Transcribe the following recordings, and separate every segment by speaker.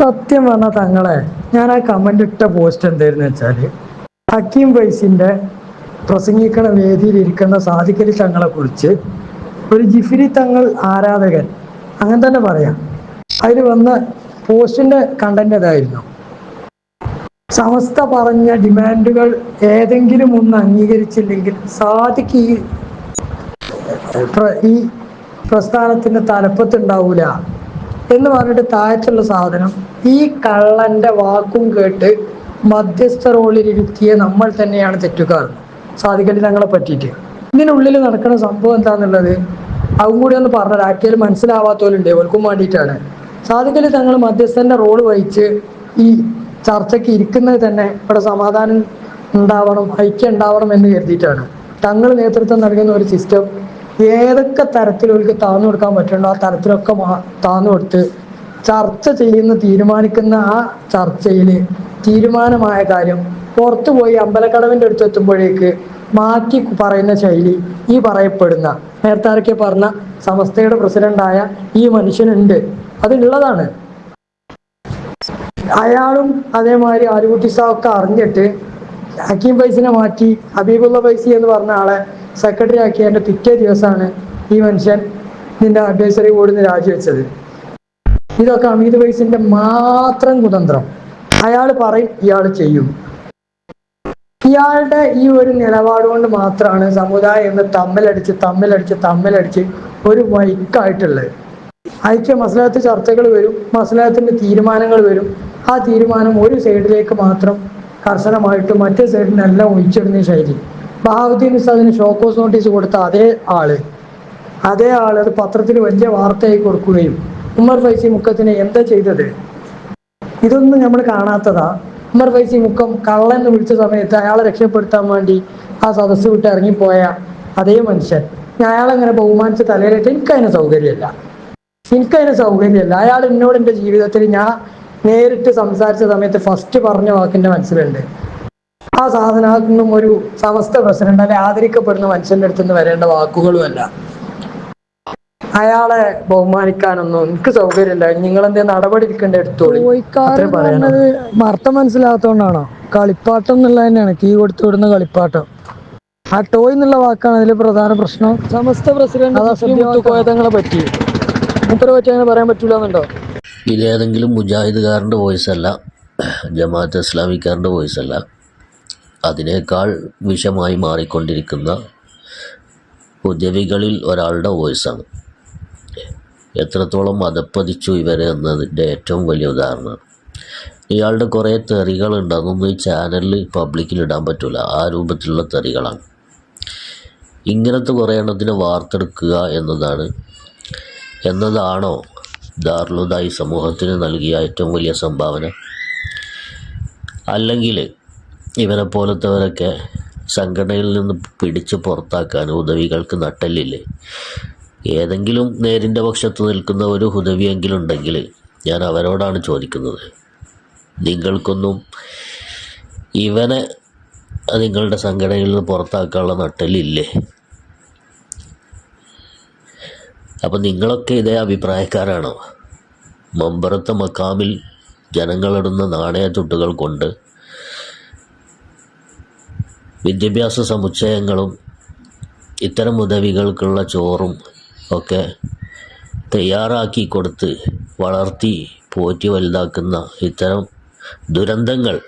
Speaker 1: സത്യം പറഞ്ഞ തങ്ങളെ ഞാൻ ആ കമന്റ് ഇട്ട പോസ്റ്റ് എന്തായിരുന്നു വെച്ചാൽ ഹക്കീം വൈസിന്റെ പ്രസംഗിക്കണ വേദിയിൽ ഇരിക്കുന്ന സാധിക്കലി തങ്ങളെ കുറിച്ച് ഒരു ജിഫിരി തങ്ങൾ ആരാധകൻ അങ്ങനെ തന്നെ പറയാം. അതിൽ വന്ന പോസ്റ്റിന്റെ കണ്ടന്റ് അതായിരുന്നു. സമസ്ത പറഞ്ഞ ഡിമാൻഡുകൾ ഏതെങ്കിലും ഒന്ന് അംഗീകരിച്ചില്ലെങ്കിൽ സാധിക്ക് ഈ പ്രസ്ഥാനത്തിന്റെ തലപ്പത്തുണ്ടാവൂല. എന്ന് പറഞ്ഞിട്ട് താഴ്ചയുള്ള സാധനം ഈ കള്ളന്റെ വാക്കും കേട്ട് മധ്യസ്ഥ റോളിലിരുത്തിയ നമ്മൾ തന്നെയാണ് തെറ്റുകാർ. സാധിക്കലി തങ്ങളെ പറ്റിയിട്ട്. ഇതിനുള്ളിൽ നടക്കുന്ന സംഭവം എന്താന്നുള്ളത് അതും കൂടി ഒന്ന് പറഞ്ഞാൽ പോലെ മനസ്സിലാവാത്തവരുണ്ട് ഓൽക്കും വേണ്ടിയിട്ടാണ് സാധിക്കലി തങ്ങൾ മധ്യസ്ഥന്റെ റോൾ വഹിച്ച് ഈ ചർച്ചയ്ക്ക് ഇരിക്കുന്നത് തന്നെ ഇവിടെ സമാധാനം ഉണ്ടാവണം ഐക്യം ഉണ്ടാവണം എന്ന് കരുതിയിട്ടാണ്. തങ്ങൾ നേതൃത്വം നൽകുന്ന ഒരു സിസ്റ്റം ഏതൊക്കെ തരത്തിൽ അവർക്ക് താന്നു കൊടുക്കാൻ പറ്റുന്നുണ്ടോ? ആ തരത്തിലൊക്കെ താന്നു കൊടുത്ത് ചർച്ച ചെയ്യുന്ന തീരുമാനിക്കുന്ന ആ ചർച്ചയിൽ തീരുമാനമായ കാര്യം പുറത്തു പോയി അമ്പലക്കടവിന്റെ അടുത്ത് എത്തുമ്പോഴേക്ക് മാറ്റി പറയുന്ന ശൈലി ഈ പറയപ്പെടുന്ന. നേരത്തെ പറഞ്ഞ സമസ്തയുടെ പ്രസിഡന്റായ ഈ മനുഷ്യനുണ്ട്. അതുള്ളതാണ് അയാളും അതേമാതിരി ആലുകുട്ടി സാവൊക്കെ അറിഞ്ഞിട്ട് ഹക്കീം ഫൈസിനെ മാറ്റി ഹബീബുള്ള ഫൈസി എന്ന് പറഞ്ഞ ആളെ സെക്രട്ടറി ആക്കിയതിന്റെ പിറ്റേ ദിവസമാണ് ഈ മനുഷ്യൻ നിന്റെ അഡ്വൈസറി ബോർഡിൽ നിന്ന് രാജിവെച്ചത്. ഇതൊക്കെ അമീത് വൈസിന്റെ മാത്രം കുതന്ത്രം. അയാൾ പറയും ഇയാൾ ചെയ്യും. ഇയാളുടെ ഈ ഒരു നിലപാട് കൊണ്ട് മാത്രമാണ് സമുദായം എന്ന് തമ്മിലടിച്ച് തമ്മിലടിച്ച് തമ്മിലടിച്ച് ഒരു വൈക്കായിട്ടുള്ളത് ഐക്യ മസലഹത്ത് ചർച്ചകൾ വരും മസലഹത്തിന്റെ തീരുമാനങ്ങൾ വരും. ആ തീരുമാനം ഒരു സൈഡിലേക്ക് മാത്രം കർശനമായിട്ട് മറ്റേ സൈഡിനെല്ലാം ഒഴിച്ചിടുന്ന ശൈലി. ബഹാവുദ്ദീൻ ഉസ്താദിന് ഷോക്കോസ് നോട്ടീസ് കൊടുത്ത അതേ ആൾ. അതേ ആൾ അത് പത്രത്തിൽ വലിയ വാർത്തയായി കൊടുക്കുകയും ഉമ്മർ ഫൈസി മുക്കത്തിന് എന്താ ചെയ്തത്? ഇതൊന്നും നമ്മൾ കാണാത്തതാ. ഉമർ ഫൈസി മുക്കം കള്ളൻ വിളിച്ച സമയത്ത് അയാളെ രക്ഷപ്പെടുത്താൻ വേണ്ടി ആ സദസ്സ് വിട്ട് ഇറങ്ങിപ്പോയ അതേ മനുഷ്യൻ. അയാളെങ്ങനെ ബഹുമാനിച്ച് തലയിലിട്ട് എനിക്കതിന് സൗകര്യമല്ല. എനിക്കതിന് സൗകര്യമല്ല. അയാൾ എന്നോട് എന്റെ ജീവിതത്തിൽ ഞാൻ നേരിട്ട് സംസാരിച്ച സമയത്ത് ഫസ്റ്റ് പറഞ്ഞ വാക്കിന്റെ മനസ്സിലുണ്ട്. ആ സാധനത്തിനും ഒരു സമസ്ത പ്രസിഡന്റ് അല്ലെ ആദരിക്കപ്പെടുന്ന മനുഷ്യന്റെ അടുത്ത് നിന്ന് വരേണ്ട വാക്കുകളുമല്ല. അയാളെ ബഹുമാനിക്കാനൊന്നും എനിക്ക് സൗകര്യമില്ല. നിങ്ങൾ എന്തേ നടപടി എടുക്കേണ്ട എടുത്തോളൂ. അർത്ഥം മനസ്സിലാത്തോണ്ടാണോ? കളിപ്പാട്ടം എന്നുള്ളത് തന്നെയാണ് കീ കൊടുത്തു വിടുന്ന കളിപ്പാട്ടം. ആ ടോയ് എന്നുള്ള വാക്കാണ് അതിലെ പ്രധാന പ്രശ്നം. സമസ്ത പ്രസിഡന്റ് കോയതങ്ങളെ പറ്റി. ഇത്ര പറ്റി അങ്ങനെ പറയാൻ പറ്റൂല എന്നുണ്ടോ
Speaker 2: ഇതേതെങ്കിലും മുജാഹിദുകാരന്റെ വോയിസ് അല്ല ജമാഅത്ത് ഇസ്ലാമിക്കാരന്റെ വോയിസ് അല്ല അതിനേക്കാൾ വിഷമായി മാറിക്കൊണ്ടിരിക്കുന്ന ഉദ്യവികളിൽ ഒരാളുടെ വോയിസാണ്. എത്രത്തോളം മതപ്പതിച്ചു ഇവരെ എന്നതിന്റെ ഏറ്റവും വലിയ ഉദാഹരണമാണ് ഇയാളുടെ കുറേ തെറികളുണ്ട് അതൊന്നും ഈ ചാനലിൽ പബ്ലിക്കിൽ ഇടാൻ പറ്റില്ല ആ രൂപത്തിലുള്ള തെറികളാണ്. ഇങ്ങനത്തെ കുറേ വാർത്ത വാർത്തെടുക്കുക എന്നതാണ് എന്നതാണോ ദാർലുദായി സമൂഹത്തിന് നൽകിയ ഏറ്റവും വലിയ സംഭാവന? അല്ലെങ്കിൽ ഇവനെ പോലത്തെവരൊക്കെ സംഘടനയിൽ നിന്ന് പിടിച്ച് പുറത്താക്കാൻ ഉദവികൾക്ക് നട്ടല്ലില്ലേ? ഏതെങ്കിലും നേരിന്റെ പക്ഷത്ത് നിൽക്കുന്ന ഒരു ഹുദവിയെങ്കിലും ഉണ്ടെങ്കിൽ ഞാൻ അവരോടാണ് ചോദിക്കുന്നത്. നിങ്ങൾക്കൊന്നും ഇവനെ നിങ്ങളുടെ സംഘടനയിൽ നിന്ന് പുറത്താക്കാനുള്ള നട്ടലില്ലേ അപ്പം നിങ്ങളൊക്കെ ഇതേ അഭിപ്രായക്കാരാണോ? മമ്പറത്തെ മക്കാമിൽ ജനങ്ങളിടുന്ന നാണയ ചുട്ടുകൾ കൊണ്ട് വിദ്യാഭ്യാസ സമുച്ചയങ്ങളും ഇത്തരം ഉദവികൾക്കുള്ള ചോറും ഒക്കെ തയ്യാറാക്കി കൊടുത്ത് വളർത്തി പോറ്റി വലുതാക്കുന്ന ഇത്തരം ദുരന്തങ്ങൾ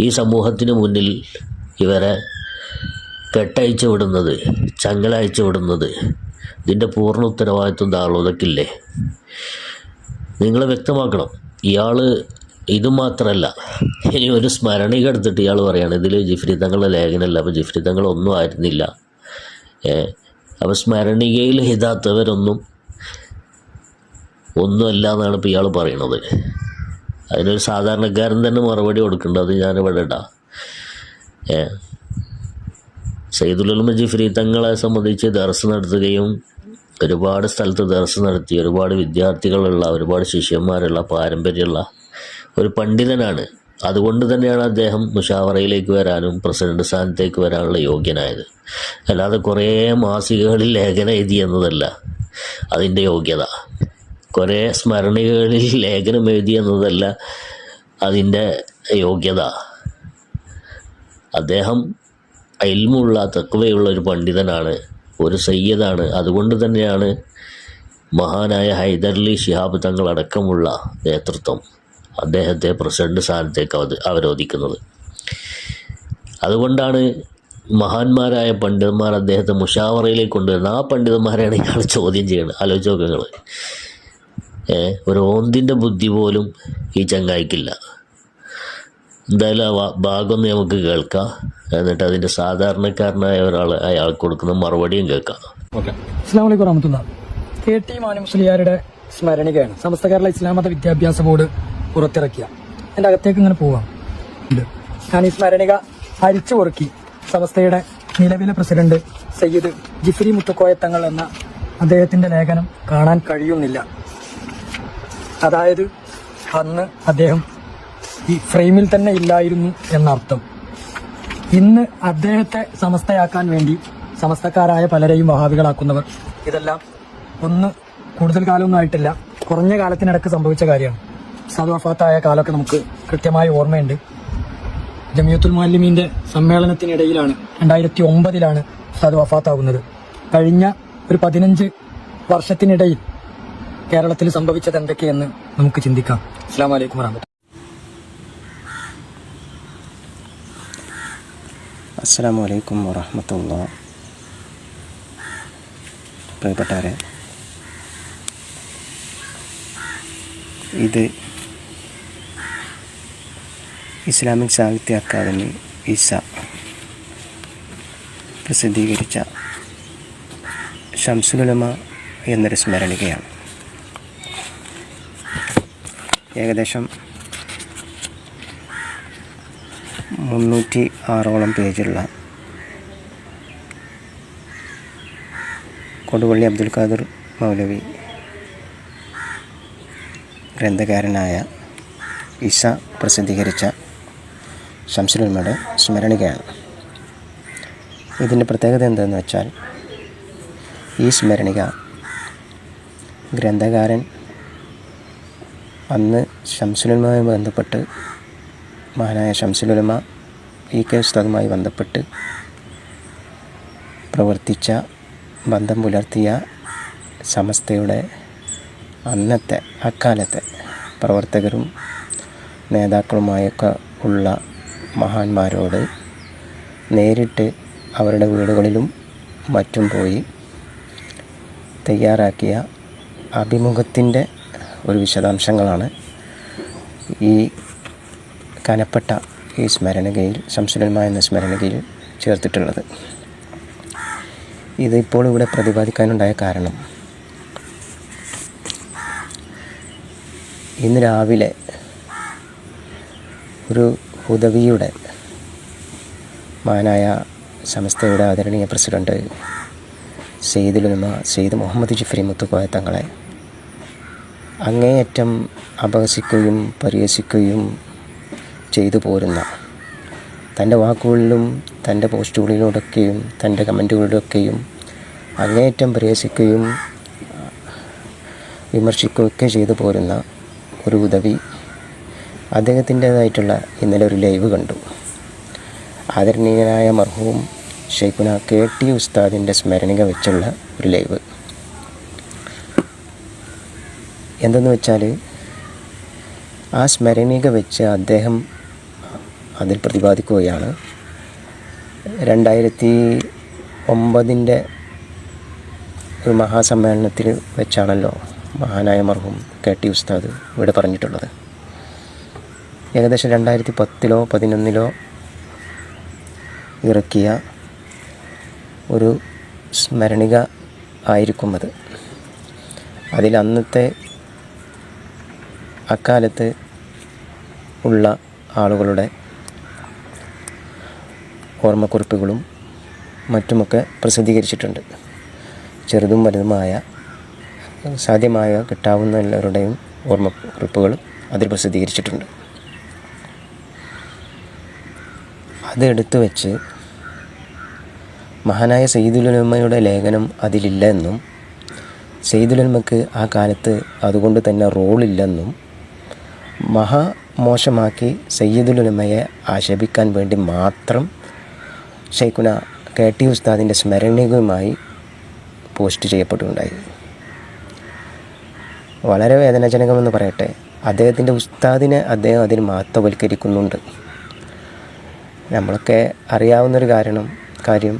Speaker 2: ഈ സമൂഹത്തിന് മുന്നിൽ ഇവരെ കെട്ടയച്ചു വിടുന്നത് ചങ്ങലയച്ചു വിടുന്നത്. ഇതിന്റെ പൂർണ ഉത്തരവാദിത്വം ദാളുതക്കില്ലേ നിങ്ങൾ വ്യക്തമാക്കണം. ഇയാൾ ഇത് മാത്രമല്ല ഇനി ഒരു സ്മരണിക എടുത്തിട്ട് ഇയാൾ പറയാണ് ഇതിൽ ജിഫ്രി തങ്ങളുടെ ലേഖനമല്ല അപ്പോൾ ജിഫ്രി തങ്ങളൊന്നും ആയിരുന്നില്ല. അപ്പോൾ സ്മരണികയിൽ ഹിതാത്തവരൊന്നും ഒന്നുമല്ല എന്നാണ് ഇപ്പോൾ ഇയാൾ പറയണത്. അതിനൊരു സാധാരണക്കാരൻ തന്നെ മറുപടി കൊടുക്കേണ്ടത് അത് ഞാനിവിടെ ഇടാം. ഏ സയ്യിദുൽ ജിഫ്രി തങ്ങളെ സംബന്ധിച്ച് ദർസ് നടത്തുകയും ഒരുപാട് സ്ഥലത്ത് ദർസ് നടത്തി ഒരുപാട് വിദ്യാർത്ഥികളുള്ള ഒരുപാട് ശിഷ്യന്മാരുള്ള പാരമ്പര്യമുള്ള ഒരു പണ്ഡിതനാണ്. അതുകൊണ്ട് തന്നെയാണ് അദ്ദേഹം മുഷാവറയിലേക്ക് വരാനും പ്രസിഡന്റ് സ്ഥാനത്തേക്ക് വരാനുള്ള യോഗ്യനായത്. അല്ലാതെ കുറേ മാസികകളിൽ ലേഖനം എഴുതി എന്നതല്ല അതിന്റെ യോഗ്യത. കുറേ സ്മരണികകളിൽ ലേഖനം എഴുതി എന്നതല്ല അതിന്റെ യോഗ്യത. അദ്ദേഹം അയിൽമുള്ള തക്വയുള്ള ഒരു പണ്ഡിതനാണ് ഒരു സയ്യദാണ്. അതുകൊണ്ട് തന്നെയാണ് മഹാനായ ഹൈദർലി ശിഹാബ് തങ്ങളടക്കമുള്ള നേതൃത്വം. അദ്ദേഹത്തെ പ്രസിഡന്റ് സ്ഥാനത്തേക്ക് അവ അവരോധിക്കുന്നത്. അതുകൊണ്ടാണ് മഹാന്മാരായ പണ്ഡിതന്മാർ അദ്ദേഹത്തെ മുഷാവറയിലേക്ക് കൊണ്ടുവരുന്നത്. ആ പണ്ഡിതന്മാരെയാണ് ഇയാൾ ചോദ്യം ചെയ്യുന്നത് ആലോചിച്ച് നോക്കുക ഒരു ഓന്തിന്റെ ബുദ്ധി പോലും ഈ ചങ്ങായിക്കില്ല. എന്തായാലും ആ ഭാഗം നമുക്ക് കേൾക്കാം. എന്നിട്ട് അതിന്റെ സാധാരണക്കാരനായ ഒരാൾ അയാൾക്ക് കൊടുക്കുന്ന മറുപടിയും കേൾക്കാം.
Speaker 3: അസ്സാം വലൈക്കും വറഹമത്തുള്ള കെ ടി മാനുസ്ലിയാരുടെ മുസ്ലിയാരുടെ സ്മരണികയാണ്. സമസ്ത കേരള ഇസ്ലാമത വിദ്യാഭ്യാസ ബോർഡ് പുറത്തിറക്കിയ. എന്റെ അകത്തേക്ക് ഇങ്ങനെ പോവാം. ഞാൻ ഈ സ്മരണിക അരിച്ചു പൊറുക്കി സമസ്തയുടെ നിലവിലെ പ്രസിഡന്റ് സയ്യിദ് ജിഫ്രി മുത്തുക്കോയത്തങ്ങൾ എന്ന അദ്ദേഹത്തിന്റെ ലേഖനം കാണാൻ കഴിയുന്നില്ല. അതായത് അന്ന് അദ്ദേഹം ഈ ഫ്രെയിമിൽ തന്നെ ഇല്ലായിരുന്നു എന്നർത്ഥം. ഇന്ന് അദ്ദേഹത്തെ സമസ്തയാക്കാൻ വേണ്ടി സമസ്തക്കാരായ പലരെയും വഹാബികളാക്കുന്നവർ. ഇതെല്ലാം ഒന്ന് കൂടുതൽ കാലമൊന്നും ആയിട്ടില്ല. കുറഞ്ഞ കാലത്തിനിടക്ക് സംഭവിച്ച കാര്യമാണ്. സാധു വഫാത്തായ കാലമൊക്കെ നമുക്ക് കൃത്യമായി ഓർമ്മയുണ്ട്. ജമിയത്തുൽ മാലിമീന്റെ സമ്മേളനത്തിനിടയിലാണ് രണ്ടായിരത്തി ഒമ്പതിലാണ് സാദു വഫാത്താകുന്നത് കഴിഞ്ഞ ഒരു പതിനഞ്ച് വർഷത്തിനിടയിൽ കേരളത്തിൽ സംഭവിച്ചത് എന്തൊക്കെയെന്ന് നമുക്ക് ചിന്തിക്കാം. അസ്സാം വലൈക്കും വറഹമത്തുള്ള
Speaker 4: അസ്സാം വലൈക്കും വറഹമത്തുള്ള. പ്രിയപ്പെട്ടവരെ ഇത് ഇസ്ലാമിക് സാഹിത്യ അക്കാദമി ഇസ പ്രസിദ്ധീകരിച്ച ഷംസുലുലമ എന്നൊരു സ്മരണികയാണ്. ഏകദേശം മുന്നൂറ്റി ആറോളം പേജുള്ള കൊടുവള്ളി അബ്ദുൽ ഖാദർ മൗലവി ഗ്രന്ഥകാരനായ ഇസ പ്രസിദ്ധീകരിച്ച ശംസുലുൽമയുടെ സ്മരണികയാണ്. ഇതിന്റെ പ്രത്യേകത എന്താണെന്ന് വെച്ചാൽ ഈ സ്മരണിക ഗ്രന്ഥകാരൻ അന്ന് ശംസുലുൽമയുമായി ബന്ധപ്പെട്ട് മഹാനായ ഷംസുലുലമ ഈ കെ ഉസ്താദുമായി ബന്ധപ്പെട്ട് പ്രവർത്തിച്ച ബന്ധം പുലർത്തിയ സമസ്തയുടെ അന്നത്തെ അക്കാലത്തെ പ്രവർത്തകരും നേതാക്കളുമായൊക്കെ ഉള്ള മഹാന്മാരോട് നേരിട്ട് അവരുടെ വീടുകളിലും മറ്റും പോയി തയ്യാറാക്കിയ അഭിമുഖത്തിന്റെ ഒരു വിശദാംശങ്ങളാണ് ഈ കനപ്പെട്ട ഈ സ്മരണകയിൽ ശംസുലന്മ എന്ന സ്മരണകയിൽ ചേർത്തിട്ടുള്ളത്. ഇതിപ്പോൾ ഇവിടെ പ്രതിപാദിക്കാനുണ്ടായ കാരണം. ഇന്ന് രാവിലെ ഒരു ഹുദവിയുടെ മാനായ സമസ്തയുടെ ആദരണീയ പ്രസിഡന്റ് സെയ്ദുലുമ സെയ്ദ് മുഹമ്മദ് ജിഫ്രി മുത്തുക്കോയ തങ്ങളെ അങ്ങേയറ്റം അപഹസിക്കുകയും പരിഹസിക്കുകയും ചെയ്തു പോരുന്ന തന്റെ വാക്കുകളിലും തന്റെ പോസ്റ്റുകളിലൂടെയൊക്കെയും തന്റെ കമന്റുകളിലൊക്കെയും അങ്ങേയറ്റം പരിഹസിക്കുകയും വിമർശിക്കുകയൊക്കെ ചെയ്തു പോരുന്ന ഒരു ഉദവി അദ്ദേഹത്തിന്റേതായിട്ടുള്ള ഇന്നലെ ഒരു ലൈവ് കണ്ടു. ആദരണീയനായ മർഹൂം ഷെയ്ഖുന കെ ടി ഉസ്താദിന്റെ സ്മരണിക വെച്ചുള്ള ഒരു ലൈവ്. എന്തെന്ന് വെച്ചാൽ ആ സ്മരണിക വെച്ച് അദ്ദേഹം അതിൽ പ്രതിപാദിക്കുകയാണ്. രണ്ടായിരത്തി ഒമ്പതിന്റെ ഒരു മഹാസമ്മേളനത്തിൽ വെച്ചാണല്ലോ മഹാനായ മർഹൂം കെ ടി ഉസ്താദ് ഇവിടെ പറഞ്ഞിട്ടുള്ളത്. ഏകദേശം രണ്ടായിരത്തി പത്തിലോ പതിനൊന്നിലോ ഇറക്കിയ ഒരു സ്മരണിക ആയിരിക്കും അത് അതിൽ അന്നത്തെ അക്കാലത്ത് ഉള്ള ആളുകളുടെ ഓർമ്മക്കുറിപ്പുകളും മറ്റുമൊക്കെ പ്രസിദ്ധീകരിച്ചിട്ടുണ്ട്. ചെറുതും വലുതുമായ സാധ്യമായ കിട്ടാവുന്ന എല്ലാവരുടെയും ഓർമ്മക്കുറിപ്പുകൾ അതിൽ പ്രസിദ്ധീകരിച്ചിട്ടുണ്ട്. അത് എടുത്തു വെച്ച് മഹാനായ സെയ്ദുലുലമ്മയുടെ ലേഖനം അതിലില്ല എന്നും സെയ്ദുലന്മക്ക് ആ കാലത്ത് അതുകൊണ്ട് തന്നെ റോളില്ലെന്നും മഹാ മോശമാക്കി സയ്യിദുലുലമയെ ആക്ഷേപിക്കാൻ വേണ്ടി മാത്രം ഷെയ്ഖുന കെ ടി ഉസ്താദിന്റെ സ്മരണികയുമായി പോസ്റ്റ് ചെയ്യപ്പെട്ടുണ്ടായി വളരെ വേദനാജനകമെന്ന് പറയട്ടെ അദ്ദേഹത്തിന്റെ ഉസ്താദിനെ അദ്ദേഹം അതിന് മഹത്വവൽക്കരിക്കുന്നുണ്ട് നമ്മളൊക്കെ അറിയാവുന്നൊരു കാരണം കാര്യം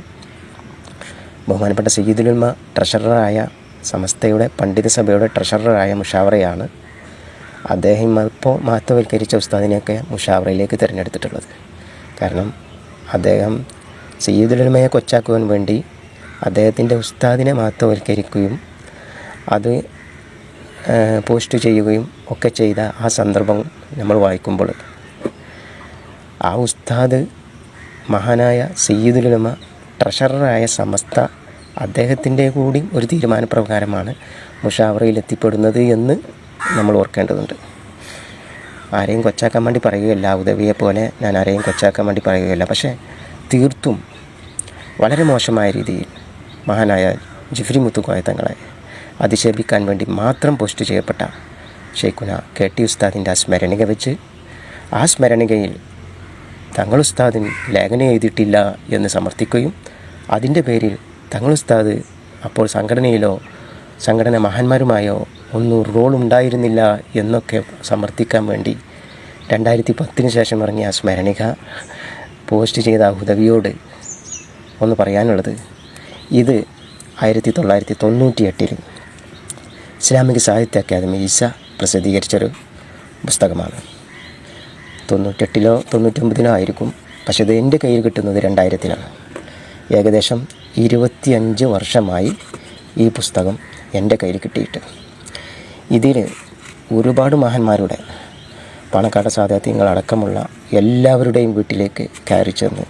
Speaker 4: ബഹുമാനപ്പെട്ട സയ്യിദുലുൽമ ട്രഷററായ സമസ്തയുടെ പണ്ഡിത സഭയുടെ ട്രഷററായ മുഷാവറയാണ് അദ്ദേഹം ഇപ്പോൾ മഹത്വവൽക്കരിച്ച ഉസ്താദിനെയൊക്കെ മുഷാവറയിലേക്ക് തിരഞ്ഞെടുത്തിട്ടുള്ളത്. കാരണം അദ്ദേഹം സയ്യിദുലുൽമയെ കൊച്ചാക്കുവാൻ വേണ്ടി അദ്ദേഹത്തിന്റെ ഉസ്താദിനെ മഹത്വവൽക്കരിക്കുകയും അത് പോസ്റ്റ് ചെയ്യുകയും ഒക്കെ ചെയ്ത ആ സന്ദർഭം നമ്മൾ വായിക്കുമ്പോൾ ആ ഉസ്താദ് മഹാനായ സയ്യിദുലമ ട്രഷററായ സമസ്ത അദ്ദേഹത്തിന്റെ കൂടി ഒരു തീരുമാനപ്രകാരമാണ് മുഷാവറയിൽ എത്തിപ്പെടുന്നത് എന്ന് നമ്മൾ ഓർക്കേണ്ടതുണ്ട്. ആരെയും കൊച്ചാക്കാൻ വേണ്ടി പറയുകയല്ല. ഉദവിയെ പോലെ ഞാൻ ആരെയും കൊച്ചാക്കാൻ വേണ്ടി പറയുകയല്ല. പക്ഷേ തീർത്തും വളരെ മോശമായ രീതിയിൽ മഹാനായ ജിഫ്രി മുത്തുക്കോയ തങ്ങളെ അധിക്ഷേപിക്കാൻ വേണ്ടി മാത്രം പോസ്റ്റ് ചെയ്യപ്പെട്ട ഷെയ്ഖുന കെ ടി ഉസ്താദിന്റെ ആ സ്മരണിക വെച്ച് ആ സ്മരണികയിൽ തങ്ങൾ ഉസ്താദിന് ലേഖനം എഴുതിയിട്ടില്ല എന്ന് സമർത്ഥിക്കുകയും അതിന്റെ പേരിൽ തങ്ങൾ ഉസ്താദ് അപ്പോൾ സംഘടനയിലോ സംഘടന മഹാന്മാരുമായോ ഒന്നും റോൾ ഉണ്ടായിരുന്നില്ല എന്നൊക്കെ സമർത്ഥിക്കാൻ വേണ്ടി രണ്ടായിരത്തി പത്തിന് ശേഷം ഇറങ്ങിയ സ്മരണിക പോസ്റ്റ് ചെയ്ത ഹുദവിയോട് ഒന്ന് പറയാനുള്ളത്. ഇത് ആയിരത്തി തൊള്ളായിരത്തി തൊണ്ണൂറ്റി എട്ടിൽ ഇസ്ലാമിക സാഹിത്യ അക്കാദമി ഈസ പ്രസിദ്ധീകരിച്ചൊരു പുസ്തകമാണ്. തൊണ്ണൂറ്റെട്ടിലോ തൊണ്ണൂറ്റൊമ്പതിലോ ആയിരിക്കും പക്ഷെ ഇത് എന്റെ കയ്യിൽ കിട്ടുന്നത് രണ്ടായിരത്തിലാണ്. ഏകദേശം ഇരുപത്തിയഞ്ച് വർഷമായി ഈ പുസ്തകം എന്റെ കയ്യിൽ കിട്ടിയിട്ട്. ഇതിൽ ഒരുപാട് മഹാന്മാരുടെ പണക്കാട്ട സാധാത്യങ്ങളടക്കമുള്ള എല്ലാവരുടെയും വീട്ടിലേക്ക് കയറി ചെന്ന്.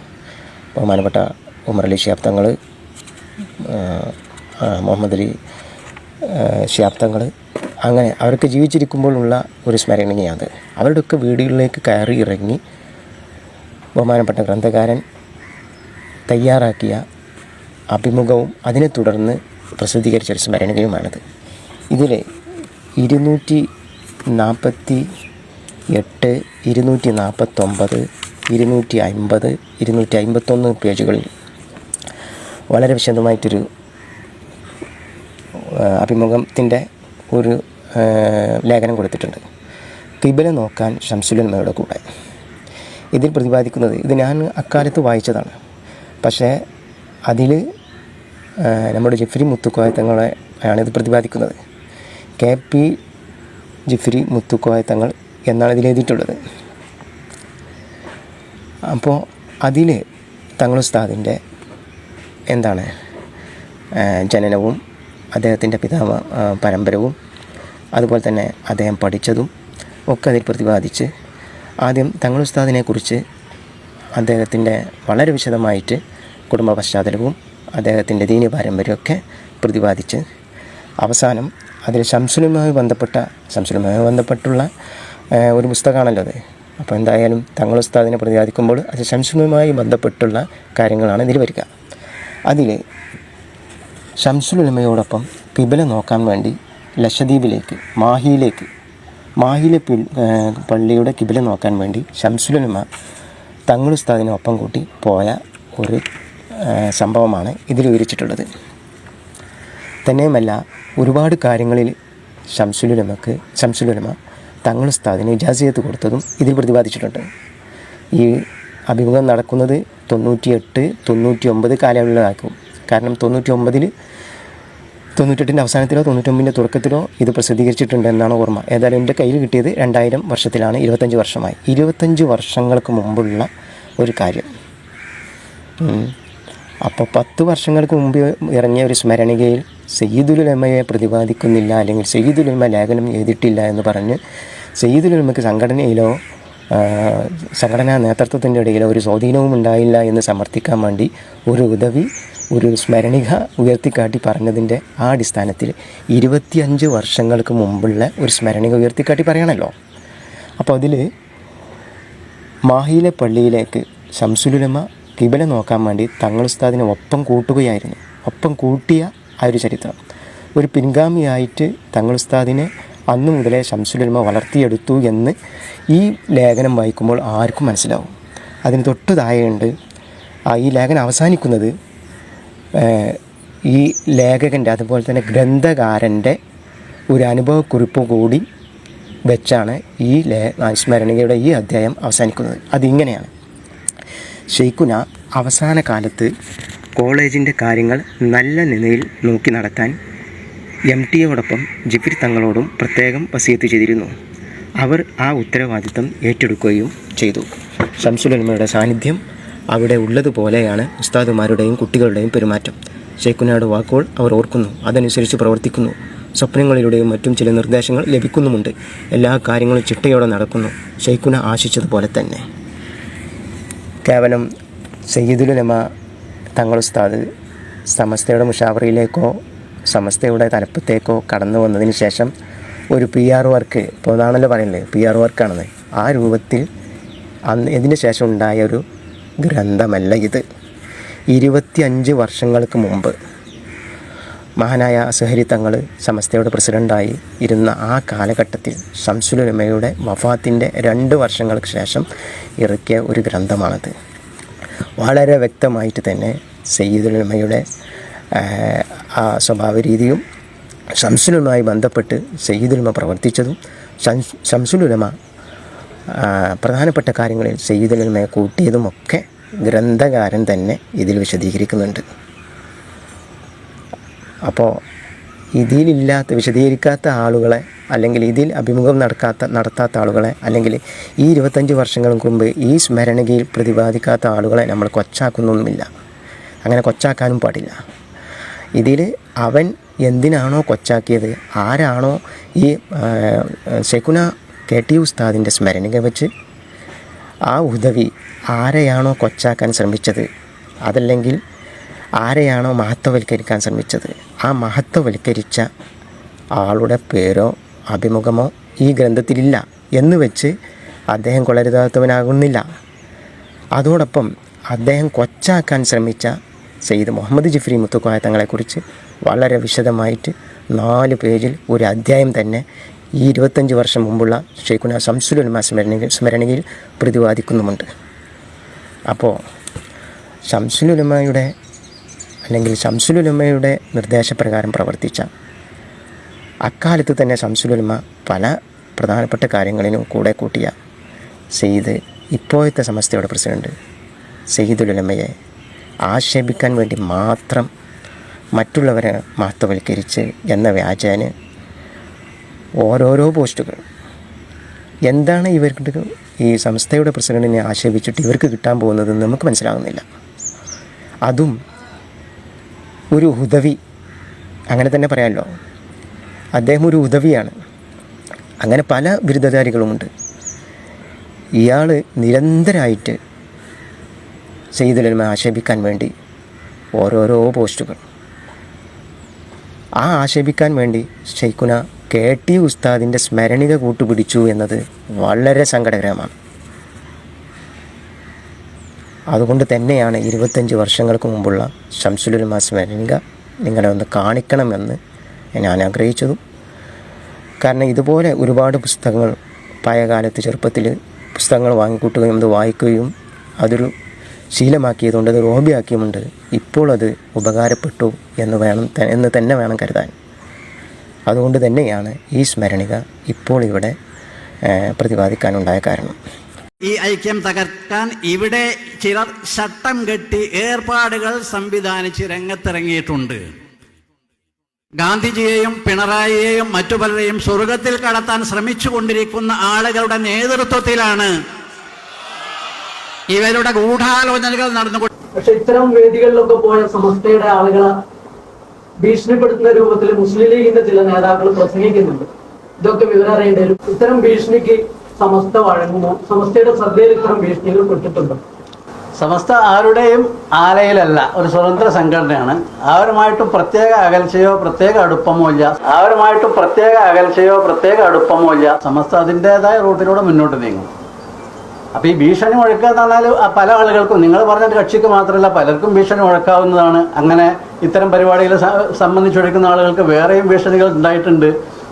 Speaker 4: ബഹുമാനപ്പെട്ട ഉമറലി ശാബ്ദങ്ങൾ മുഹമ്മദ് അലി ഷിയാബ് തങ്ങൾ അങ്ങനെ അവരൊക്കെ ജീവിച്ചിരിക്കുമ്പോഴുള്ള ഒരു സ്മരണീയാണ് അവരുടെയൊക്കെ വീടുകളിലേക്ക് കയറി ഇറങ്ങി ബഹുമാനപ്പെട്ട ഗ്രന്ഥകാരൻ തയ്യാറാക്കിയ അഭിമുഖവും അതിനെ തുടർന്ന് പ്രസിദ്ധീകരിച്ച ഒരു സ്മരണീയമാണിത്. ഇതിൽ ഇരുന്നൂറ്റി നാൽപ്പത്തി എട്ട് ഇരുന്നൂറ്റി നാൽപ്പത്തൊമ്പത് ഇരുന്നൂറ്റി അൻപത് ഇരുന്നൂറ്റി അൻപത്തൊന്ന് പേജുകളിൽ വളരെ വിശദമായിട്ടൊരു അഭിമുഖത്തിന്റെ ഒരു ലേഖനം കൊടുത്തിട്ടുണ്ട്. കിബില നോക്കാൻ ഷംസുലന്മയുടെ കൂടെ. ഇതിൽ പ്രതിപാദിക്കുന്നത് ഇത് ഞാൻ അക്കാലത്ത് വായിച്ചതാണ്. പക്ഷേ അതിൽ നമ്മുടെ ജിഫ്രി മുത്തുക്കോയത്തങ്ങളെ ആണ് ഇത് പ്രതിപാദിക്കുന്നത്. കെ പി ജിഫ്രി മുത്തുക്കോയത്തങ്ങൾ എന്നാണ് ഇതിൽ എഴുതിയിട്ടുള്ളത്. അപ്പോൾ അതിൽ തങ്ങളുസ്താദിന്റെ എന്താണ് ജനനവും അദ്ദേഹത്തിന്റെ പിതാവ് പരമ്പരവും അതുപോലെ തന്നെ അദ്ദേഹം പഠിച്ചതും ഒക്കെ അതിൽ പ്രതിപാദിച്ച് ആദ്യം തങ്ങൾ ഉസ്താദിനെക്കുറിച്ച് അദ്ദേഹത്തിന്റെ വളരെ വിശദമായിട്ട് കുടുംബ പശ്ചാത്തലവും അദ്ദേഹത്തിന്റെ ദീന പാരമ്പര്യമൊക്കെ പ്രതിപാദിച്ച് അവസാനം അതിൽ ശംസുലുമായി ബന്ധപ്പെട്ട ശംസുലുമായി ബന്ധപ്പെട്ടുള്ള ഒരു പുസ്തകമാണല്ലോ അത്. അപ്പോൾ എന്തായാലും തങ്ങൾ ഉസ്താദിനെ പ്രതിപാദിക്കുമ്പോൾ അത് ശംസുലുമായി ബന്ധപ്പെട്ടുള്ള കാര്യങ്ങളാണ് ഇതിൽ വരിക. അതിൽ ഷംസുലുലമയോടൊപ്പം കിബില നോക്കാൻ വേണ്ടി ലക്ഷദ്വീപിലേക്ക് മാഹിയിലേക്ക് മാഹിയിലെ പള്ളിയുടെ കിബില നോക്കാൻ വേണ്ടി ഷംസുലുലമ തങ്ങളുസ്താദിനെ ഒപ്പം കൂട്ടി പോയ ഒരു സംഭവമാണ് ഇതിൽ വിവരിച്ചിട്ടുള്ളത്. തന്നെയുമല്ല ഒരുപാട് കാര്യങ്ങളിൽ ഷംസുലുലമക്ക് ഷംസുലുലമ തങ്ങളുസ്താദിന് ഇജാസിയത്ത് കൊടുത്തതും ഇതിൽ പ്രതിപാദിച്ചിട്ടുണ്ട്. ഈ അഭിമുഖം നടക്കുന്നത് തൊണ്ണൂറ്റിയെട്ട് തൊണ്ണൂറ്റി ഒമ്പത് കാലയളവിലാക്കും. കാരണം തൊണ്ണൂറ്റി തൊണ്ണൂറ്റെട്ടിന്റെ അവസാനത്തിലോ തൊണ്ണൂറ്റൊമ്പതിന്റെ തുടക്കത്തിലോ ഇത് പ്രസിദ്ധീകരിച്ചിട്ടുണ്ട് എന്നാണ് ഓർമ്മ. ഏതായാലും എന്റെ കയ്യിൽ കിട്ടിയത് രണ്ടായിരം വർഷത്തിലാണ് ഇരുപത്തഞ്ച് വർഷമായി. ഇരുപത്തഞ്ച് വർഷങ്ങൾക്ക് മുമ്പുള്ള ഒരു കാര്യം. അപ്പോൾ പത്ത് വർഷങ്ങൾക്ക് മുമ്പ് ഇറങ്ങിയ ഒരു സ്മരണികയിൽ സയ്യിദുലുലമയെ പ്രതിപാദിക്കുന്നില്ല അല്ലെങ്കിൽ സയ്യിദുലുലമ ലേഖനം എഴുതിയിട്ടില്ല എന്ന് പറഞ്ഞ് സയ്യിദുലുലമയ്ക്ക് സംഘടനയിലോ സംഘടനാ നേതൃത്വത്തിന്റെ ഇടയിലോ ഒരു സ്വാധീനവും ഉണ്ടായില്ല എന്ന് സമർത്ഥിക്കാൻ വേണ്ടി ഒരു ഉദവി ഒരു സ്മരണിക ഉയർത്തിക്കാട്ടി പറഞ്ഞതിന്റെ ആ അടിസ്ഥാനത്തിൽ ഇരുപത്തിയഞ്ച് വർഷങ്ങൾക്ക് മുമ്പുള്ള ഒരു സ്മരണിക ഉയർത്തിക്കാട്ടി പറയണമല്ലോ അപ്പോൾ അതിൽ മാഹിയിലെ പള്ളിയിലേക്ക് ശംസുലുലമ കിബല നോക്കാൻ വേണ്ടി തങ്ങൾ ഉസ്താദിനെ ഒപ്പം കൂട്ടുകയായിരുന്നു. ഒപ്പം കൂട്ടിയ ആ ഒരു ചരിത്രം. ഒരു പിൻഗാമിയായിട്ട് തങ്ങൾ ഉസ്താദിനെ അന്നു മുതലേ ശംസുലുലമ വളർത്തിയെടുത്തു എന്ന് ഈ ലേഖനം വായിക്കുമ്പോൾ ആർക്കും മനസ്സിലാവും. അതിന് തൊട്ട് താഴെയുണ്ട് ഈ ലേഖനം അവസാനിക്കുന്നത് ഈ ലേഖകന്റെ അതുപോലെ തന്നെ ഗ്രന്ഥകാരന്റെ ഒരു അനുഭവക്കുറിപ്പ് കൂടി വെച്ചാണ് ഈ ലേ സ്മരണികയുടെ ഈ അധ്യായം അവസാനിക്കുന്നത്. അതിങ്ങനെയാണ്. ഷെയ്ഖുന അവസാന കാലത്ത് കോളേജിന്റെ കാര്യങ്ങൾ നല്ല നിലയിൽ നോക്കി നടത്താൻ എം ടിയോടൊപ്പം ജിഫിർ തങ്ങളോടും പ്രത്യേകം വസീത്ത് ചെയ്തിരുന്നു. അവർ ആ ഉത്തരവാദിത്തം ഏറ്റെടുക്കുകയും ചെയ്തു. ശംസുലന്മയുടെ സാന്നിധ്യം അവിടെ ഉള്ളതുപോലെയാണ് ഉസ്താദുമാരുടെയും കുട്ടികളുടെയും പെരുമാറ്റം. ഷെയ്ഖുനയുടെ വാക്കുകൾ അവർ ഓർക്കുന്നു അതനുസരിച്ച് പ്രവർത്തിക്കുന്നു. സ്വപ്നങ്ങളിലൂടെയും മറ്റും ചില നിർദ്ദേശങ്ങൾ ലഭിക്കുന്നുമുണ്ട്. എല്ലാ കാര്യങ്ങളും ചിട്ടയോടെ നടക്കുന്നു. ഷെയ്ഖുന ആശിച്ചതുപോലെ തന്നെ. കേവലം സയ്യിദുലമ തങ്ങൾ ഉസ്താദ് സമസ്തയുടെ മുഷാവറിയിലേക്കോ സമസ്തയുടെ തലപ്പത്തേക്കോ കടന്നു വന്നതിന് ശേഷം ഒരു പി ആർ വർക്ക് ഇപ്പോൾ അതാണല്ലോ പറയുന്നത് പി ആർ വർക്കാണെന്ന് ആ രൂപത്തിൽ അന്ന് ഇതിന് ശേഷം ഉണ്ടായ ഒരു ഗ്രന്ഥമല്ല ഇത്. ഇരുപത്തിയഞ്ച് വർഷങ്ങൾക്ക് മുമ്പ് മഹാനായ അസഹരി തങ്ങൾ സമസ്തയുടെ പ്രസിഡന്റായി ഇരുന്ന ആ കാലഘട്ടത്തിൽ ഷംസുലുലമയുടെ വഫാത്തിന്റെ രണ്ട് വർഷങ്ങൾക്ക് ശേഷം ഇറക്കിയ ഒരു ഗ്രന്ഥമാണത്. വളരെ വ്യക്തമായിട്ട് തന്നെ സയ്യിദുലമയുടെ ആ സ്വഭാവ രീതിയും ശംസുലുമായി ബന്ധപ്പെട്ട് സയ്യിദുലമ പ്രവർത്തിച്ചതും ശംസുലുലമ പ്രധാനപ്പെട്ട കാര്യങ്ങളിൽ സയ്യിദുലമയെ കൂട്ടിയതുമൊക്കെ ഗ്രന്ഥകാരൻ തന്നെ ഇതിൽ വിശദീകരിക്കുന്നുണ്ട്. അപ്പോൾ ഇതിലില്ലാത്ത വിശദീകരിക്കാത്ത ആളുകളെ അല്ലെങ്കിൽ ഇതിൽ അഭിമുഖം നടക്കാത്ത നടത്താത്ത ആളുകളെ അല്ലെങ്കിൽ ഈ ഇരുപത്തഞ്ച് വർഷങ്ങൾക്ക് മുമ്പ് ഈ സ്മരണകയിൽ പ്രതിപാദിക്കാത്ത ആളുകളെ നമ്മൾ കൊച്ചാക്കുന്നൊന്നുമില്ല. അങ്ങനെ കൊച്ചാക്കാനും പാടില്ല. ഇതിൽ അവൻ എന്തിനാണോ കൊച്ചാക്കിയത് ആരാണോ ഈ ശകുന കെ ടി ഉസ്താദിന്റെ സ്മരണിക വെച്ച് ആ ഉദവി ആരെയാണോ കൊച്ചാക്കാൻ ശ്രമിച്ചത്? അതല്ലെങ്കിൽ ആരെയാണോ മഹത്വവൽക്കരിക്കാൻ ശ്രമിച്ചത്? ആ മഹത്വവൽക്കരിച്ച ആളുടെ പേരോ അഭിമുഖമോ ഈ ഗ്രന്ഥത്തിലില്ല എന്ന് വെച്ച് അദ്ദേഹം കൊളരുതാത്തവനാകുന്നില്ല. അതോടൊപ്പം അദ്ദേഹം കൊച്ചാക്കാൻ ശ്രമിച്ച സെയ്ദ് മുഹമ്മദ് ജിഫ്രി മുത്തുക്കോയ തങ്ങളെക്കുറിച്ച് വളരെ വിശദമായിട്ട് നാല് പേജിൽ ഒരു അധ്യായം തന്നെ ഈ ഇരുപത്തഞ്ച് വർഷം മുമ്പുള്ള ഷെയ്ഖുന ശംസുലുൽമ സ്മരണയിൽ സ്മരണയിൽ പ്രതിപാദിക്കുന്നുമുണ്ട്. അപ്പോൾ ശംസുലുലമയുടെ അല്ലെങ്കിൽ ശംസുലുലമയുടെ നിർദ്ദേശപ്രകാരം പ്രവർത്തിച്ച അക്കാലത്ത് തന്നെ ശംസുലുലമ പല പ്രധാനപ്പെട്ട കാര്യങ്ങളിലും കൂടെ കൂട്ടിയ സെയ്ദ് ഇപ്പോഴത്തെ സമസ്തയുടെ പ്രസിഡന്റ് സെയ്ദുലുലമയെ ആക്ഷേപിക്കാൻ വേണ്ടി മാത്രം മറ്റുള്ളവരെ മഹത്വവൽക്കരിച്ച് എന്ന വ്യാജേന ഓരോരോ പോസ്റ്റുകൾ. എന്താണ് ഇവർക്ക് ഈ സംസ്ഥയുടെ പ്രസിഡന്റിനെ ആക്ഷേപിച്ചിട്ട് ഇവർക്ക് കിട്ടാൻ പോകുന്നതെന്ന് നമുക്ക് മനസ്സിലാകുന്നില്ല അതും ഒരു ഉദവി അങ്ങനെ തന്നെ പറയാമല്ലോ അദ്ദേഹം ഒരു ഉദവിയാണ്. അങ്ങനെ പല ബിരുദധാരികളുമുണ്ട്. ഇയാൾ നിരന്തരമായിട്ട് സെയ്തുലമ ആക്ഷേപിക്കാൻ വേണ്ടി ഓരോരോ പോസ്റ്റുകൾ. ആ ആക്ഷേപിക്കാൻ വേണ്ടി ഷെയ്ഖുന കെ ടി ഉസ്താദിന്റെ സ്മരണിക കൂട്ടുപിടിച്ചു എന്നത് വളരെ സങ്കടകരമാണ്. അതുകൊണ്ട് തന്നെയാണ് ഇരുപത്തഞ്ച് വർഷങ്ങൾക്ക് മുമ്പുള്ള ശംസുലുൽമ സ്മരണിക നിങ്ങളെ ഒന്ന് കാണിക്കണമെന്ന് ഞാൻ ആഗ്രഹിച്ചതും കാരണം ഇതുപോലെ ഒരുപാട് പുസ്തകങ്ങൾ പഴയകാലത്ത് ചെറുപ്പത്തിൽ പുസ്തകങ്ങൾ വാങ്ങിക്കൂട്ടുകയും അത് വായിക്കുകയും അതൊരു ശീലമാക്കിയതുകൊണ്ട് അത് ഹോബിയാക്കിയുമുണ്ട്. ഇപ്പോൾ അത് ഉപകാരപ്പെട്ടു എന്ന് വേണം എന്ന് തന്നെ വേണം കരുതാൻ. അതുകൊണ്ട് തന്നെയാണ് ഈ സ്മരണിക ഇപ്പോൾ ഇവിടെ പ്രതിപാദിക്കാനുണ്ടായ കാരണം.
Speaker 5: ഈ ഐക്യം തകർക്കാൻ ഇവിടെ ചിലർ ചട്ടം കെട്ടി ഏർപ്പാടുകൾ സംവിധാനിച്ച് രംഗത്തിറങ്ങിയിട്ടുണ്ട്. ഗാന്ധിജിയെയും പിണറായിയെയും മറ്റു പലരെയും സ്വർഗത്തിൽ കടത്താൻ ശ്രമിച്ചു കൊണ്ടിരിക്കുന്ന ആളുകളുടെ നേതൃത്വത്തിലാണ് ഇവരുടെ ഗൂഢാലോചനകൾ നടന്നുകൊണ്ട്
Speaker 6: പക്ഷെ ഇത്തരം വേദികളിലൊക്കെ പോയ സമസ്തയുടെ ആളുകളെ ഭീഷണിപ്പെടുത്തുന്ന രൂപത്തിൽ മുസ്ലിം ലീഗിന്റെ ചില നേതാക്കൾ പ്രസംഗിക്കുന്നുണ്ട്. ഇതൊക്കെ വിവരം അറിയേണ്ടി വരും ഇത്തരം ഭീഷണിക്ക് സമസ്ത വഴങ്ങുമോ? സമസ്തയുടെ ശ്രദ്ധയിൽ ഇത്തരം ഭീഷണികൾ പെട്ടിട്ടുണ്ടോ.
Speaker 5: സമസ്ത ആരുടെയും ആലയിലല്ല ഒരു സ്വതന്ത്ര സംഘടനയാണ്. അവരുമായിട്ടും പ്രത്യേക അകൽച്ചയോ പ്രത്യേക അടുപ്പമോ ഇല്ല. അവരുമായിട്ടും പ്രത്യേക അകൽച്ചയോ പ്രത്യേക അടുപ്പമോ ഇല്ല. സമസ്ത അതിന്റെതായ റൂട്ടിലൂടെ മുന്നോട്ട് നീങ്ങും. അപ്പോൾ ഈ ഭീഷണി മുഴക്കുക എന്ന് പറഞ്ഞാൽ പല ആളുകൾക്കും നിങ്ങൾ പറഞ്ഞ കക്ഷിക്ക് മാത്രമല്ല പലർക്കും ഭീഷണി മുഴക്കാവുന്നതാണ്. അങ്ങനെ ഇത്തരം പരിപാടികൾ സംബന്ധിച്ചെടുക്കുന്ന ആളുകൾക്ക് വേറെയും ഭീഷണികൾ ഉണ്ടായിട്ടുണ്ട്.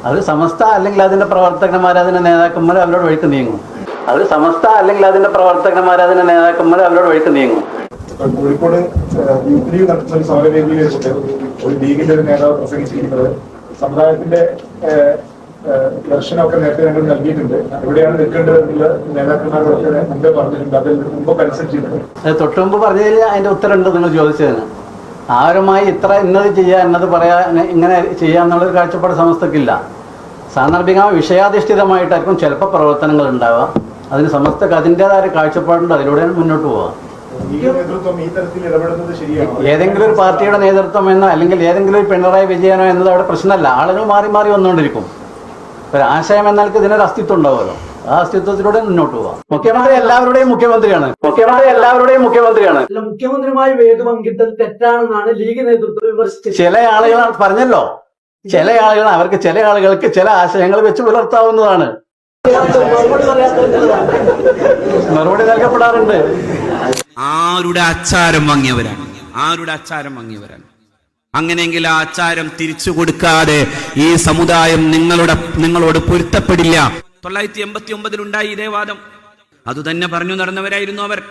Speaker 5: അത് സമസ്ത അല്ലെങ്കിൽ അതിന്റെ പ്രവർത്തകന്മാർ അതിന്റെ നേതാക്കന്മാർ അവരോട് വഴിക്ക് നീങ്ങും. അത് സമസ്ത അല്ലെങ്കിൽ അതിന്റെ പ്രവർത്തകന്മാർ അതിന്റെ നേതാക്കന്മാർ അവരോട് വഴിക്ക് നീങ്ങും.
Speaker 7: കോഴിക്കോട് യൂത്ത് നടത്തുന്ന ഒരു സമരവേദിയിൽ ഒരു ലീഗിന്റെ ഒരു നേതാവ് പ്രസംഗിച്ചിരിക്കുന്നത് സമുദായത്തിന്റെ ദർശനമൊക്കെ നേരത്തെ ഞങ്ങൾ നൽകിയിട്ടുണ്ട്. എവിടെയാണ് നിൽക്കേണ്ടത് എന്നുള്ള നേതാക്കന്മാരോടൊക്കെ മുമ്പേ പറഞ്ഞിട്ടുണ്ട്. അതിൽ മുമ്പ് അനുസരിച്ചിട്ടുണ്ട്
Speaker 5: തൊട്ട് മുമ്പ് പറഞ്ഞതിൽ അതിന്റെ ഉത്തരമുണ്ട് നിങ്ങൾ ചോദിച്ചതിന്. ആരുമായി ഇത്ര ഇന്നത് ചെയ്യുക എന്നത് പറയാ ഇങ്ങനെ ചെയ്യുക എന്നുള്ളൊരു കാഴ്ചപ്പാട് സമസ്തക്കില്ല. സാന്ദർഭികമായി വിഷയാധിഷ്ഠിതമായിട്ടായിരിക്കും ചിലപ്പോൾ പ്രവർത്തനങ്ങൾ ഉണ്ടാവുക. അതിന് സമസ്തക്ക് അതിന്റെതായ ഒരു കാഴ്ചപ്പാടുണ്ട്. അതിലൂടെയാണ് മുന്നോട്ട് പോവുക. ഏതെങ്കിലും ഒരു പാർട്ടിയുടെ നേതൃത്വം എന്നോ അല്ലെങ്കിൽ ഏതെങ്കിലും ഒരു പിണറായി വിജയനോ എന്നത് അവിടെ പ്രശ്നമല്ല. ആളുകൾ മാറി മാറി വന്നുകൊണ്ടിരിക്കും. ഒരു ആശയം എന്നാൽ ഇതിനൊരു അസ്തിത്വം ഉണ്ടാവുമല്ലോ. ആ അസ്തിത്വത്തിലൂടെ മുന്നോട്ട് പോവാം. മുഖ്യമന്ത്രി എല്ലാവരുടെയും മുഖ്യമന്ത്രിയാണ്. മുഖ്യമന്ത്രി എല്ലാവരുടെയും മുഖ്യമന്ത്രിയാണ്.
Speaker 6: മുഖ്യമന്ത്രിയുമായി വേദ പങ്കിട്ടൽ തെറ്റാണെന്നാണ് ലീഗ് നേതൃത്വം വിമർശിച്ചത്.
Speaker 5: ചില ആളുകൾ പറഞ്ഞല്ലോ. ചില ആളുകൾ അവർക്ക് ചില ആളുകൾക്ക് ചില ആശയങ്ങൾ വെച്ച് പുലർത്താവുന്നതാണ്.
Speaker 6: മറുപടി
Speaker 5: നൽകപ്പെടാറുണ്ട്.
Speaker 8: ആരുടെ അച്ചാരം വാങ്ങിയവരാണ്? ആരുടെ അച്ചാരം വാങ്ങിയവരാണ്? അങ്ങനെയെങ്കിൽ ആ ആചാരം തിരിച്ചു കൊടുക്കാതെ ഈ സമുദായം നിങ്ങളുടെ നിങ്ങളോട് പൊരുത്തപ്പെടില്ല. തൊള്ളായിരത്തി എൺപത്തി ഒമ്പതിൽ ഉണ്ടായി ഇതേ വാദം. അതുതന്നെ പറഞ്ഞു നടന്നവരായിരുന്നു അവർ.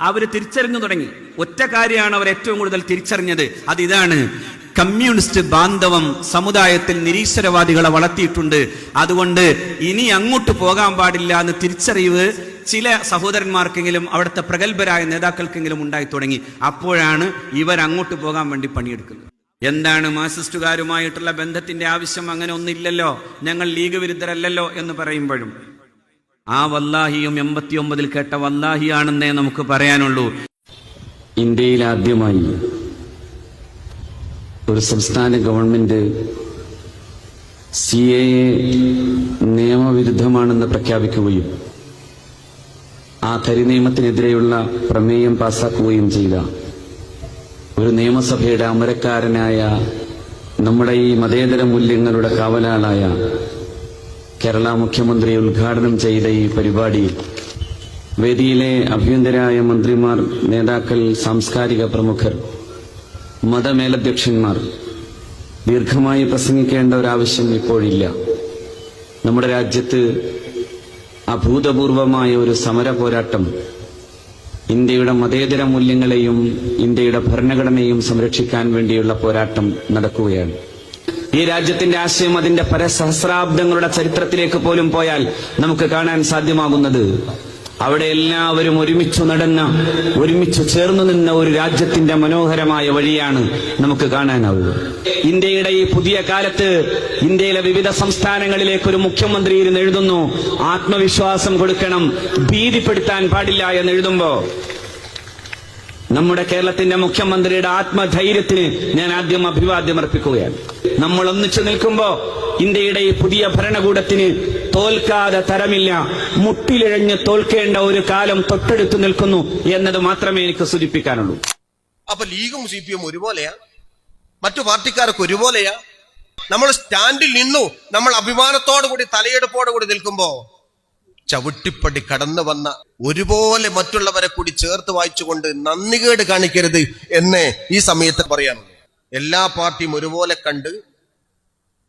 Speaker 8: അവർ തിരിച്ചറിഞ്ഞു തുടങ്ങി. ഒറ്റ കാര്യമാണ് അവർ ഏറ്റവും കൂടുതൽ തിരിച്ചറിഞ്ഞത്. അത് ഇതാണ്. കമ്മ്യൂണിസ്റ്റ് ബാന്ധവം സമുദായത്തിൽ നിരീശ്വരവാദികളെ വളർത്തിയിട്ടുണ്ട്. അതുകൊണ്ട് ഇനി അങ്ങോട്ട് പോകാൻ പാടില്ല എന്ന് തിരിച്ചറിവ് ചില സഹോദരന്മാർക്കെങ്കിലും അവിടുത്തെ പ്രഗത്ഭരായ നേതാക്കൾക്കെങ്കിലും ഉണ്ടായി തുടങ്ങി. അപ്പോഴാണ് ഇവർ അങ്ങോട്ട് പോകാൻ വേണ്ടി പണിയെടുക്കുന്നത്. എന്താണ് മാർസിസ്റ്റുകാരുമായിട്ടുള്ള ബന്ധത്തിന്റെ ആവശ്യം? അങ്ങനെ ഒന്നില്ലല്ലോ. ഞങ്ങൾ ലീഗ് വിരുദ്ധരല്ലല്ലോ എന്ന് പറയുമ്പോഴും. ആ വല്ലാഹിയും എൺപത്തി ഒമ്പതിൽ കേട്ട വല്ലാഹിയാണെന്നേ നമുക്ക് പറയാനുള്ളൂ. ഇന്ത്യയിൽ ആദ്യമായി ഒരു സംസ്ഥാന ഗവൺമെന്റ് സി എ നിയമവിരുദ്ധമാണെന്ന് പ്രഖ്യാപിക്കുകയും ആ തരി നിയമത്തിനെതിരെയുള്ള പ്രമേയം പാസാക്കുകയും ചെയ്ത ഒരു നിയമസഭയുടെ അമരക്കാരനായ നമ്മുടെ ഈ മതേതര മൂല്യങ്ങളുടെ കാവലാളായ കേരള മുഖ്യമന്ത്രി ഉദ്ഘാടനം ചെയ്ത ഈ പരിപാടിയിൽ വേദിയിലെ അഭ്യന്തരായ മന്ത്രിമാർ നേതാക്കൾ സാംസ്കാരിക പ്രമുഖർ മതമേലധ്യക്ഷന്മാർ ദീർഘമായി പ്രസംഗിക്കേണ്ട ഒരാവശ്യം ഇപ്പോഴില്ല. നമ്മുടെ രാജ്യത്ത് അഭൂതപൂർവമായ ഒരു സമര പോരാട്ടം ഇന്ത്യയുടെ മതേതര മൂല്യങ്ങളെയും ഇന്ത്യയുടെ ഭരണഘടനയും സംരക്ഷിക്കാൻ വേണ്ടിയുള്ള പോരാട്ടം നടക്കുകയാണ്. ഈ രാജ്യത്തിന്റെ ആശയം അതിന്റെ പരസഹസ്രാബ്ദങ്ങളുടെ ചരിത്രത്തിലേക്ക് പോലും പോയാൽ നമുക്ക് കാണാൻ സാധ്യമാകുന്നത് അവിടെ എല്ലാവരും ഒരുമിച്ചു നടന്ന ഒരുമിച്ച് ചേർന്നു നിന്ന ഒരു രാജ്യത്തിന്റെ മനോഹരമായ വഴിയാണ് നമുക്ക് കാണാനാവുക. ഇന്ത്യയുടെ ഈ പുതിയ കാലത്ത് ഇന്ത്യയിലെ വിവിധ സംസ്ഥാനങ്ങളിലേക്ക് ഒരു മുഖ്യമന്ത്രി ഇരുന്ന് എഴുതുന്നു ആത്മവിശ്വാസം കൊടുക്കണം ഭീതിപ്പെടുത്താൻ പാടില്ല എന്ന് എഴുതുമ്പോ നമ്മുടെ കേരളത്തിന്റെ മുഖ്യമന്ത്രിയുടെ ആത്മധൈര്യത്തിന് ഞാൻ ആദ്യം അഭിവാദ്യം അർപ്പിക്കുകയാണ്. നമ്മൾ ഒന്നിച്ചു നിൽക്കുമ്പോ ഇന്ത്യയുടെ ഈ പുതിയ ഭരണകൂടത്തിന് തോൽക്കാതെ തരമില്ല. മുട്ടിലിഴഞ്ഞ് തോൽക്കേണ്ട ഒരു കാലം തൊട്ടടുത്ത് നിൽക്കുന്നു എന്നത് മാത്രമേ എനിക്ക് സൂചിപ്പിക്കാനുള്ളൂ.
Speaker 9: അപ്പൊ ലീഗും സി പി എം ഒരുപോലെയാ? മറ്റു പാർട്ടിക്കാരൊക്കെ ഒരുപോലെയാ? നമ്മൾ സ്റ്റാൻഡിൽ നിന്നു നമ്മൾ അഭിമാനത്തോടു കൂടി തലയെടുപ്പോടു കൂടി നിൽക്കുമ്പോ ചവിട്ടിപ്പടി കടന്നു വന്ന ഒരുപോലെ മറ്റുള്ളവരെ കൂടി ചേർത്ത് വായിച്ചുകൊണ്ട് നന്ദികേട് കാണിക്കരുത് എന്ന് ഈ സമയത്ത് പറയാനുള്ളൂ. എല്ലാ പാർട്ടിയും ഒരുപോലെ കണ്ട്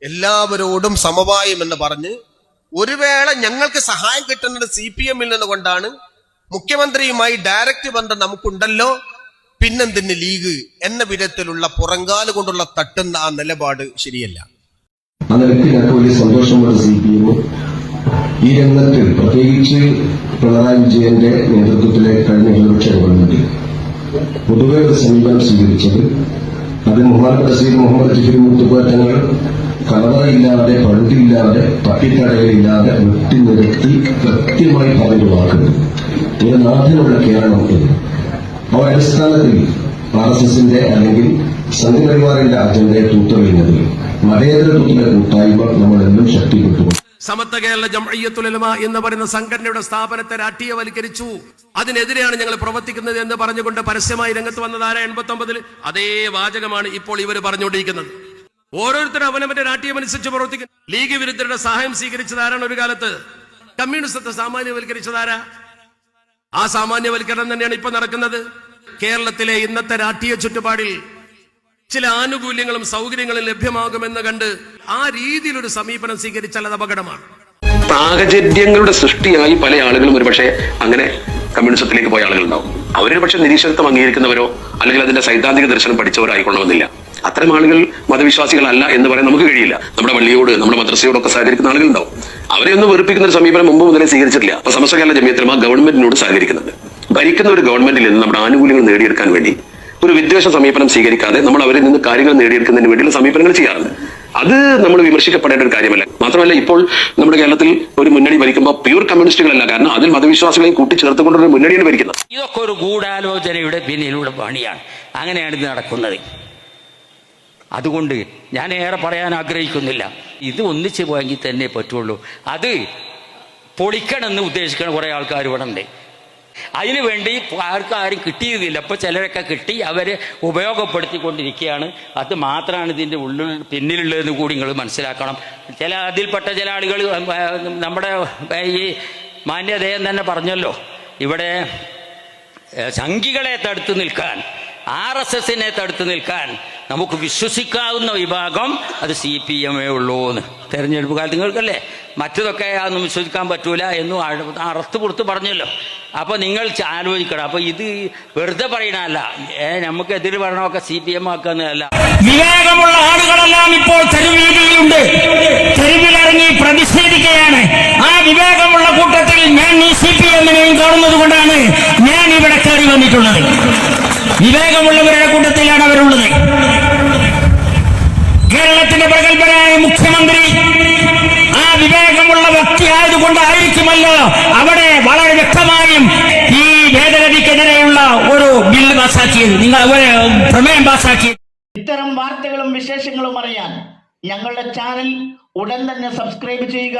Speaker 9: എല്ലാവരോടും സമവായം എന്ന് പറഞ്ഞ് ഒരു വേള ഞങ്ങൾക്ക് സഹായം കിട്ടുന്നത് സി പി എമ്മിൽ നിന്നുകൊണ്ടാണ്. മുഖ്യമന്ത്രിയുമായി ഡയറക്റ്റ് ബന്ധം നമുക്കുണ്ടല്ലോ. പിന്നെന്തിന് ലീഗ് എന്ന വിധത്തിലുള്ള പുറങ്കാൽ കൊണ്ടുള്ള തട്ടുന്ന ആ നിലപാട് ശരിയല്ല.
Speaker 10: ഈ രംഗത്ത് പ്രത്യേകിച്ച് പിണറായി വിജയന്റെ നേതൃത്വത്തിലെ കഴിഞ്ഞ ഇടതുപക്ഷ ഗവൺമെന്റ് പൊതുവെ ഒരു സമീപനം സ്വീകരിച്ചത്. അത് മുഹമ്മദ് ബസീർ മുഹമ്മദ് ജിഫിർ മുത്തുപാറ്റങ്ങൾ കലവറയില്ലാതെ പണ്ടില്ലാതെ വെട്ടി നിർത്തി കൃത്യമായി പറഞ്ഞ വാക്കുന്നു. ഒരു നാട്ടിലുള്ള കേരളത്തിൽ ആ അടിസ്ഥാനത്തിൽ ആർ എസ് എസിന്റെ അല്ലെങ്കിൽ സംഘപരിവാറിന്റെ അജണ്ടയെ തൂത്തെറിയുന്നത് മതേതര തൂത്തിലെ കൂട്ടായ്മ നമ്മളെന്നും ശക്തിപ്പെട്ടു
Speaker 11: സമത്വ കേരള ജംഅയ്യത്തുലമ എന്ന് പറയുന്ന സംഘടനയുടെ സ്ഥാപനത്തെ രാഷ്ട്രീയവൽക്കരിച്ചു. അതിനെതിരെയാണ് ഞങ്ങൾ പ്രവർത്തിക്കുന്നത് എന്ന് പറഞ്ഞുകൊണ്ട് പരസ്യമായി രംഗത്ത് വന്നതാര എൺപത്തി ഒമ്പതിൽ അതേ വാചകമാണ് ഇപ്പോൾ ഇവർ പറഞ്ഞുകൊണ്ടിരിക്കുന്നത്. ഓരോരുത്തരും അവനവന്റെ രാഷ്ട്രീയമനുസരിച്ച് പ്രവർത്തിക്കുന്നു. ലീഗ് വിരുദ്ധരുടെ സഹായം സ്വീകരിച്ചതാരാണ് ഒരു കാലത്ത്? കമ്മ്യൂണിസത്തെ സാമാന്യവൽക്കരിച്ചതാരാ? ആ സാമാന്യവൽക്കരണം തന്നെയാണ് ഇപ്പൊ നടക്കുന്നത്. കേരളത്തിലെ ഇന്നത്തെ രാഷ്ട്രീയ ചുറ്റുപാടിൽ ചില ആനുകൂല്യങ്ങളും സൗകര്യങ്ങളും ലഭ്യമാകുമെന്ന് കണ്ട് ആ രീതിയിൽ ഒരു സമീപനം സ്വീകരിച്ചാൽ അത് അപകടമാണ്.
Speaker 12: സാഹചര്യങ്ങളുടെ സൃഷ്ടിയായി പല ആളുകളും ഒരുപക്ഷെ അങ്ങനെ കമ്മ്യൂണിസത്തിലേക്ക് പോയ ആളുകളുണ്ടാവും. അവരൊരു പക്ഷെ നിരീക്ഷണത്വം അംഗീകരിക്കുന്നവരോ അല്ലെങ്കിൽ അതിന്റെ സൈദ്ധാന്തിക ദർശനം പഠിച്ചവരോ ആയിക്കൊള്ളണമെന്നില്ല. അത്തരം ആളുകൾ മതവിശ്വാസികളല്ല എന്ന് പറയാൻ നമുക്ക് കഴിയില്ല. നമ്മുടെ പള്ളിയോട് നമ്മുടെ മദ്രസയോടൊക്കെ സഹകരിക്കുന്ന ആളുകളുണ്ടാവും. അവരെ ഒന്ന് വെറുപ്പിക്കുന്ന ഒരു സമീപനം മുമ്പ് മുതലേ സ്വീകരിച്ചിട്ടില്ല. അപ്പൊ സമസ്ത കേരള ജമിയത്തിലും ആ ഗവൺമെന്റിനോട് സഹകരിക്കുന്നുണ്ട്. ഭരിക്കുന്ന ഒരു ഗവൺമെന്റിൽ നിന്ന് നമ്മുടെ ആനുകൂല്യങ്ങൾ നേടിയെടുക്കാൻ വേണ്ടി ഒരു വിദ്വേഷ സമീപനം സ്വീകരിക്കാതെ നമ്മൾ അവരിൽ നിന്ന് കാര്യങ്ങൾ നേടിയെടുക്കുന്നതിന് വേണ്ടിയുള്ള സമീപനങ്ങൾ ചെയ്യാറുണ്ട്. അത് നമ്മൾ വിമർശിക്കപ്പെടേണ്ട ഒരു കാര്യമല്ല. മാത്രമല്ല ഇപ്പോൾ നമ്മുടെ കേരളത്തിൽ ഒരു മുന്നണി ഭരിക്കുമ്പോൾ പ്യൂർ കമ്മ്യൂണിസ്റ്റുകളല്ല. കാരണം അതിൽ മതവിശ്വാസികളെയും കൂട്ടിച്ചേർത്തുകൊണ്ടൊരു മുന്നണിയാണ് ഭരിക്കുന്നത്.
Speaker 13: ഇതൊക്കെ ഒരു ഗൂഢാലോചനയുടെ പിന്നിലൂടെ പണിയാണ്. അങ്ങനെയാണ് ഇത് നടക്കുന്നത്. അതുകൊണ്ട് ഞാൻ ഏറെ പറയാൻ ആഗ്രഹിക്കുന്നില്ല. ഇത് ഒന്നിച്ച് പോയെങ്കിൽ തന്നെ പറ്റുള്ളൂ. അത് പൊളിക്കണമെന്ന് ഉദ്ദേശിക്കുന്ന കുറേ ആൾക്കാർ ഇവിടെ ഉണ്ട്. അതിനു വേണ്ടി ആർക്കും ആരും കിട്ടിയതില്ല അപ്പോൾ ചിലരൊക്കെ കിട്ടി അവരെ ഉപയോഗപ്പെടുത്തിക്കൊണ്ടിരിക്കുകയാണ്. അത് മാത്രമാണ് ഇതിന്റെ ഉള്ളിൽ പിന്നിലുള്ളതെന്ന് കൂടി നിങ്ങൾ മനസ്സിലാക്കണം. ചില അതിൽപ്പെട്ട ചില ആളുകൾ നമ്മുടെ ഈ മാന്യദേഹം തന്നെ പറഞ്ഞല്ലോ. ഇവിടെ സംഖികളെ തടുത്തു നിൽക്കാൻ ആർ എസ് എസിനെ തടുത്തു നിൽക്കാൻ നമുക്ക് വിശ്വസിക്കാവുന്ന വിഭാഗം അത് സി പി എമ്മേ ഉള്ളൂ എന്ന് തെരഞ്ഞെടുപ്പ് കാലത്ത് നിങ്ങൾക്കല്ലേ? മറ്റതൊക്കെ അതൊന്നും വിശ്വസിക്കാൻ പറ്റൂല എന്നും അറസ്റ്റ് പുറത്ത് പറഞ്ഞല്ലോ. അപ്പോൾ നിങ്ങൾ ആലോചിക്കണം. അപ്പോൾ ഇത് വെറുതെ പറയണല്ല നമുക്ക് എതിര് പറയണമൊക്കെ സി പി എം ആക്കുന്നതല്ല.
Speaker 14: വിവേകമുള്ള ആളുകളെല്ലാം ഇപ്പോൾ തെരുവീതിയിലുണ്ട്. തെരുവിലിറങ്ങി പ്രതിഷേധിക്കുകയാണ്. ആ വിവേകമുള്ള കൂട്ടത്തിൽ ഞാൻ ഈ സി പി എമ്മിനെയും കാണുന്നത് കൊണ്ടാണ് കയറി വന്നിട്ടുള്ളത്. വിവേകമുള്ളവരുടെ കൂട്ടത്തിലാണ് അവരുള്ളത്. കേരളത്തിന്റെ പ്രഗത്ഭനായ മുഖ്യമന്ത്രി ആ വിവേകമുള്ള വ്യക്തി ആയതുകൊണ്ടായിരിക്കുമല്ലോ അവിടെ വളരെ വ്യക്തമായും ഈ ഭേദഗതിക്കെതിരെയുള്ള ഒരു ബില്ല് പാസാക്കിയത്. നിങ്ങൾ പ്രമേയം പാസാക്കിയത്. ഇത്തരം വാർത്തകളും വിശേഷങ്ങളും അറിയാൻ ഞങ്ങളുടെ ചാനൽ ഉടൻ തന്നെ സബ്സ്ക്രൈബ് ചെയ്യുക.